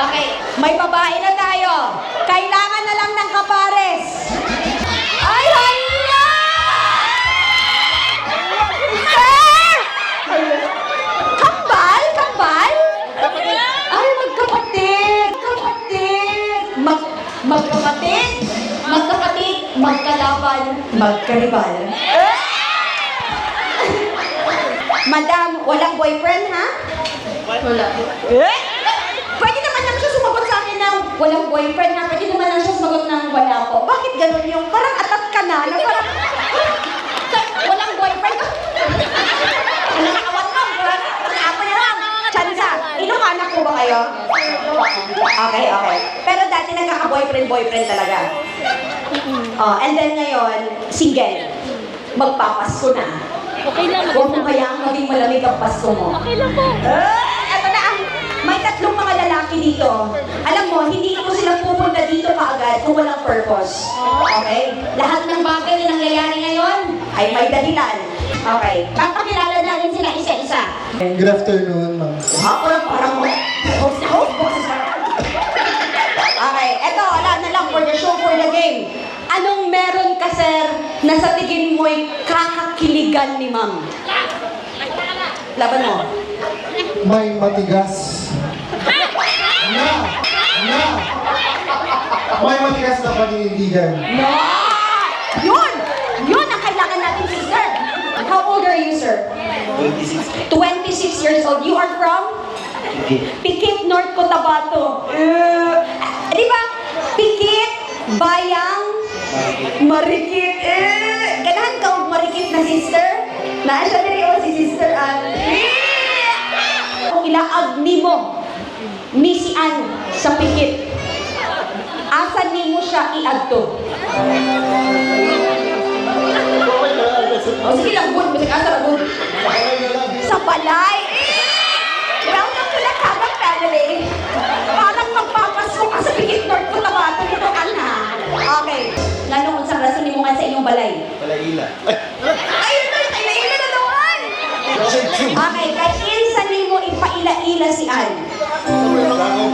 May babae na tayo. Kailangan na lang ng kapares. Ay, hala! Sir! Kambal? Kambal? Ay, magkapatid! Kapatid! Mag, magkapatid? Magkapatid? Magkalaban? Magkaribal? Madam, walang boyfriend, ha? Wala. Eh? Pwede naman lang siya sumagot sa akin ng walang boyfriend na, pwede naman lang siya sumagot ng wala po. Bakit ganun yung parang atat ka na, na parang walang boyfriend? Ano ka awat mo? Ako na lang. Chansa, Ilocana po ba kayo? Okay, okay. Pero dati nagkaka-boyfriend-boyfriend talaga. Oh, and then ngayon, single. Magpapasko na. Okay lang. Huwag mo hayaang maging malamig ang Pasko mo. Okay lang po. Ah, may tatlong mga lalaki dito. Alam mo, hindi ko sila pupunta dito kaagad kung walang purpose. Okay? Lahat ng bagay na nangyayari ngayon ay may dahilan. Okay. Papakilala natin sila isa-isa. Good afternoon, ma'am. Ha? Parang parang host na host, boses na. Okay, eto, wala na lang for the show, for the game. Anong meron ka, sir, na sa tingin mo'y kakakiligan ni ma'am? Laban mo. May matigas. Na! Na! May matigas na paninindigan. No! Yun! Yun ang kailangan natin, sister. How old are you, sir? 26. 26 years old. You are from? Pikit, North Cotabato. Uh, di ba? Pikit, Bayang, Marikit. Eh, ganahan ka marikit na sister? Naa siya diri o si sister Ann. Ilaag nimo ni si Ann sa pikit, asan nimo siya iadto? O sige lang, good. Masig asa lang, good. Sa balay. Eh! Welcome to the Kabang family. Parang magpapasko ka sa Bigit North Cotabato dito ka na. Okay. Nganong unsang rason ni mo nga sa inyong balay? Palaila. Ayun na, ila-ila na naman. Okay, kay insa ipaila-ila si Ann?